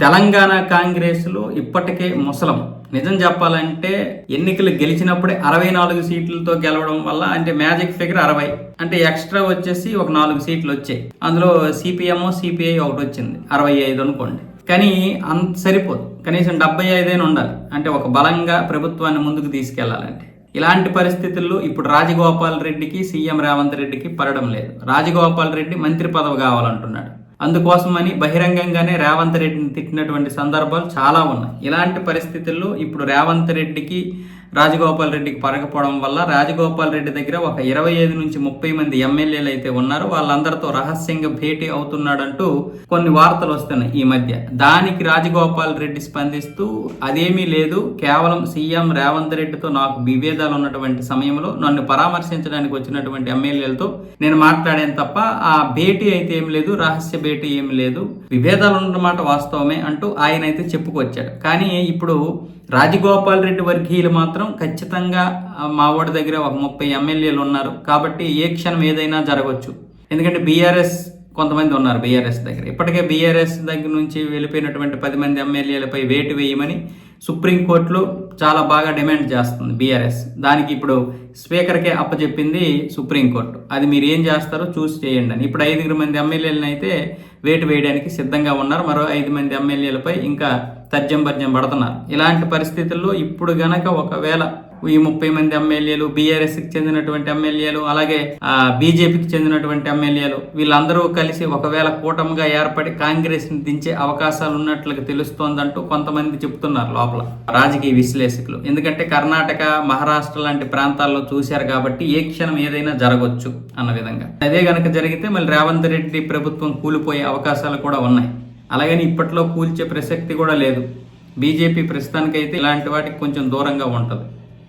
తెలంగాణ కాంగ్రెస్లో ఇప్పటికే ముసలం. నిజం చెప్పాలంటే ఎన్నికలు గెలిచినప్పుడే అరవై నాలుగు సీట్లతో గెలవడం వల్ల అంటే మ్యాజిక్ ఫిగర్ అరవై. అంటే ఎక్స్ట్రా వచ్చేసి ఒక నాలుగు సీట్లు వచ్చాయి అందులో సిపిఎం సిపిఐ ఒకటి వచ్చింది అరవై ఐదు అనుకోండి. కానీ అంత సరిపోదు. కనీసం డెబ్బై ఐదైనా ఉండాలి. అంటే ఒక బలంగా ప్రభుత్వాన్ని ముందుకు తీసుకెళ్ళాలంటే ఇలాంటి పరిస్థితుల్లో ఇప్పుడు రాజగోపాల్ రెడ్డికి సీఎం రేవంత్ రెడ్డికి పడడం లేదు. రాజగోపాల్ రెడ్డి మంత్రి పదవి కావాలంటున్నాడు. అందుకోసమని బహిరంగంగానే రేవంత్ రెడ్డిని తిట్టినటువంటి సందర్భాలు చాలా ఉన్నాయి. ఇలాంటి పరిస్థితుల్లో ఇప్పుడు రేవంత్ రెడ్డికి రాజగోపాల్ రెడ్డికి పరగపోవడం వల్ల రాజగోపాల్ రెడ్డి దగ్గర ఒక ఇరవై ఐదు నుంచి ముప్పై మంది ఎమ్మెల్యేలు అయితే ఉన్నారు. వాళ్ళందరితో రహస్యంగా భేటీ అవుతున్నాడంటూ కొన్ని వార్తలు వస్తున్నాయి ఈ మధ్య. దానికి రాజగోపాల్ రెడ్డి స్పందిస్తూ అదేమీ లేదు. కేవలం సీఎం రేవంత్ రెడ్డితో నాకు విభేదాలు ఉన్నటువంటి సమయంలో నన్ను పరామర్శించడానికి వచ్చినటువంటి ఎమ్మెల్యేలతో నేను మాట్లాడాను తప్ప ఆ భేటీ అయితే ఏం లేదు రహస్య భేటీ ఏమి లేదు. విభేదాలు ఉన్నమాట వాస్తవమే అంటూ ఆయన అయితే చెప్పుకొచ్చాడు. కానీ ఇప్పుడు రాజగోపాల్ రెడ్డి వర్గీయులు మాత్రం ఖచ్చితంగా మా వాడి దగ్గర ఒక ముప్పై ఎమ్మెల్యేలు ఉన్నారు. కాబట్టి ఏ క్షణం ఏదైనా జరగవచ్చు ఎందుకంటే బీఆర్ఎస్ కొంతమంది ఉన్నారు బీఆర్ఎస్ దగ్గర. ఇప్పటికే బీఆర్ఎస్ దగ్గర నుంచి వెళ్ళిపోయినటువంటి పది మంది ఎమ్మెల్యేలపై వేటు వేయమని సుప్రీంకోర్టులో చాలా బాగా డిమాండ్ చేస్తుంది బీఆర్ఎస్. దానికి ఇప్పుడు స్పీకర్కే అప్పచెప్పింది సుప్రీంకోర్టు. అది మీరు ఏం చేస్తారో చూసి చేయండి అని. ఇప్పుడు ఐదుగురు మంది ఎమ్మెల్యేలను అయితే వేటు వేయడానికి సిద్ధంగా ఉన్నారు. మరో ఐదు మంది ఎమ్మెల్యేలపై ఇంకా తర్జం భర్జం పడుతున్నారు. ఇలాంటి పరిస్థితుల్లో ఇప్పుడు గనక ఒకవేళ ఈ ముప్పై మంది ఎమ్మెల్యేలు బీఆర్ఎస్కి చెందినటువంటి ఎమ్మెల్యేలు అలాగే బీజేపీకి చెందినటువంటి ఎమ్మెల్యేలు వీళ్ళందరూ కలిసి ఒకవేళ కూటమిగా ఏర్పడి కాంగ్రెస్ని దించే అవకాశాలు ఉన్నట్లుగా తెలుస్తోందంటూ కొంతమంది చెప్తున్నారు లోపల రాజకీయ విశ్లేషకులు. ఎందుకంటే కర్ణాటక మహారాష్ట్ర లాంటి ప్రాంతాల్లో చూశారు కాబట్టి ఏ క్షణం ఏదైనా జరగవచ్చు అన్న విధంగా. అదే కనుక జరిగితే మళ్ళీ రేవంత్ రెడ్డి ప్రభుత్వం కూలిపోయే అవకాశాలు కూడా ఉన్నాయి. అలాగని ఇప్పట్లో కూల్చే ప్రసక్తి కూడా లేదు. బీజేపీ ప్రస్తుతానికైతే ఇలాంటి వాటికి కొంచెం దూరంగా ఉంటుంది.